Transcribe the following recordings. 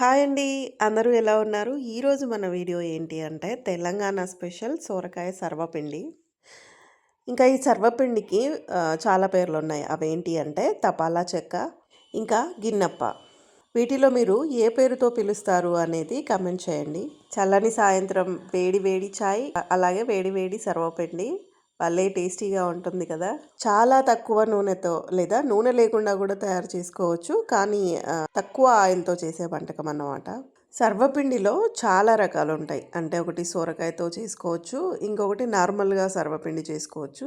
Hi అండి. అందరూ ఎలా ఉన్నారు? ఈరోజు మన వీడియో ఏంటి అంటే తెలంగాణ స్పెషల్ సోరకాయ సర్వపిండి. ఇంకా ఈ సర్వపిండికి చాలా పేర్లు ఉన్నాయి. అవేంటి అంటే తపాలా చెక్క ఇంకా గిన్నప్ప. వీటిలో మీరు ఏ పేరుతో పిలుస్తారు అనేది కమెంట్ చేయండి. చల్లని సాయంత్రం వేడి వేడి చాయ్ అలాగే వేడి వేడి సర్వపిండి. భలే టేస్టీగా ఉంటుంది కదా. చాలా తక్కువ నూనెతో లేదా నూనె లేకుండా కూడా తయారు చేసుకోవచ్చు. కానీ తక్కువ ఆయిల్తో చేసే వంటకం అన్నమాట. సర్వపిండిలో చాలా రకాలు ఉంటాయి. అంటే ఒకటి సోరకాయతో చేసుకోవచ్చు ఇంకొకటి నార్మల్గా సర్వపిండి చేసుకోవచ్చు.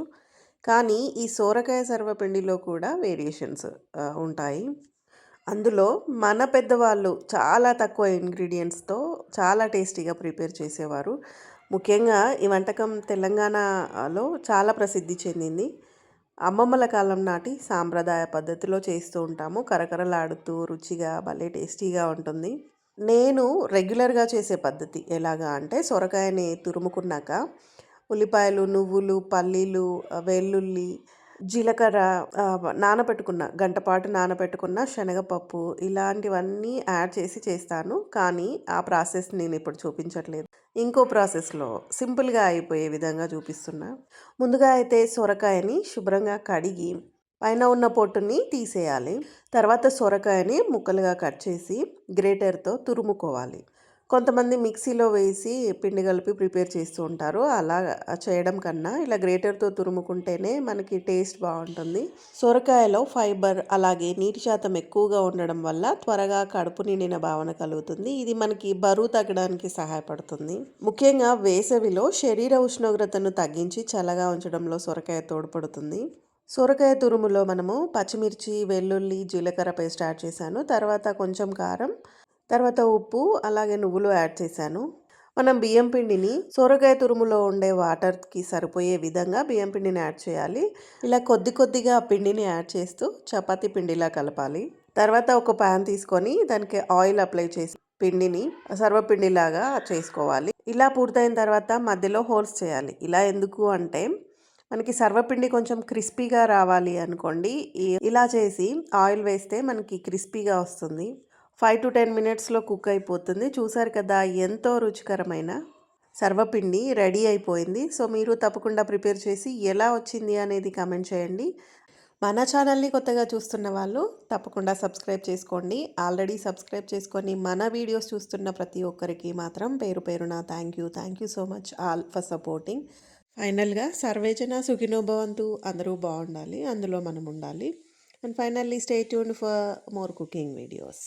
కానీ ఈ సోరకాయ సర్వపిండిలో కూడా వేరియేషన్స్ ఉంటాయి. అందులో మన పెద్దవాళ్ళు చాలా తక్కువ ఇంగ్రీడియంట్స్తో చాలా టేస్టీగా ప్రిపేర్ చేసేవారు. ముఖ్యంగా ఈ వంటకం తెలంగాణలో చాలా ప్రసిద్ధి చెందింది. అమ్మమ్మల కాలం నాటి సాంప్రదాయ పద్ధతిలో చేస్తూ ఉంటాము. కరకరలాడుతూ రుచిగా భలే టేస్టీగా ఉంటుంది. నేను రెగ్యులర్గా చేసే పద్ధతి ఎలాగా అంటే సొరకాయని తురుముకున్నాక ఉల్లిపాయలు నువ్వులు పల్లీలు వెల్లుల్లి జీలకర్ర నానబెట్టుకున్న గంటపాటు నానబెట్టుకున్న శనగపప్పు ఇలాంటివన్నీ యాడ్ చేసి చేస్తాను. కానీ ఆ ప్రాసెస్ నేను ఇప్పుడు చూపించట్లేదు. ఇంకో ప్రాసెస్లో సింపుల్గా అయిపోయే విధంగా చూపిస్తున్నా. ముందుగా అయితే సొరకాయని శుభ్రంగా కడిగి పైన ఉన్న పొట్టుని తీసేయాలి. తర్వాత సొరకాయని ముక్కలుగా కట్ చేసి గ్రేటర్తో తురుముకోవాలి. కొంతమంది మిక్సీలో వేసి పిండి కలిపి ప్రిపేర్ చేస్తూ ఉంటారు. అలా చేయడం కన్నా ఇలా గ్రేటర్తో తురుముకుంటేనే మనకి టేస్ట్ బాగుంటుంది. సొరకాయలో ఫైబర్ అలాగే నీటి శాతం ఎక్కువగా ఉండడం వల్ల త్వరగా కడుపు నిండిన భావన కలుగుతుంది. ఇది మనకి బరువు తగ్గడానికి సహాయపడుతుంది. ముఖ్యంగా వేసవిలో శరీర ఉష్ణోగ్రతను తగ్గించి చల్లగా ఉంచడంలో సొరకాయ తోడ్పడుతుంది. సొరకాయ తురుములో మనము పచ్చిమిర్చి వెల్లుల్లి జీలకర్ర పేస్ట్ యాడ్ చేశాను. తర్వాత కొంచెం కారం తర్వాత ఉప్పు అలాగే నువ్వులు యాడ్ చేశాను. మనం బియ్యం పిండిని సొరకాయ తురుములో ఉండే వాటర్కి సరిపోయే విధంగా బియ్యం పిండిని యాడ్ చేయాలి. ఇలా కొద్ది కొద్దిగా పిండిని యాడ్ చేస్తూ చపాతీ పిండిలా కలపాలి. తర్వాత ఒక ప్యాన్ తీసుకొని దానికి ఆయిల్ అప్లై చేసి పిండిని సర్వపిండిలాగా చేసుకోవాలి. ఇలా పూర్తయిన తర్వాత మధ్యలో హోల్స్ చేయాలి. ఇలా ఎందుకు అంటే మనకి సర్వపిండి కొంచెం క్రిస్పీగా రావాలి అనుకోండి. ఇలా చేసి ఆయిల్ వేస్తే మనకి క్రిస్పీగా వస్తుంది. ఫైవ్ టు టెన్ మినిట్స్లో కుక్ అయిపోతుంది. చూసారు కదా ఎంతో రుచికరమైన సర్వపిండి రెడీ అయిపోయింది. సో మీరు తప్పకుండా ప్రిపేర్ చేసి ఎలా వచ్చింది అనేది కమెంట్ చేయండి. మన ఛానల్ని కొత్తగా చూస్తున్న వాళ్ళు తప్పకుండా సబ్స్క్రైబ్ చేసుకోండి. ఆల్రెడీ సబ్స్క్రైబ్ చేసుకొని మన వీడియోస్ చూస్తున్న ప్రతి ఒక్కరికి మాత్రం పేరు పేరున thank you. Thank you so much all for supporting. ఫైనల్గా సర్వేజన సుఖినోభవంతు అందరూ బాగుండాలి అందులో మనం ఉండాలి. And finally stay tune for more cooking videos.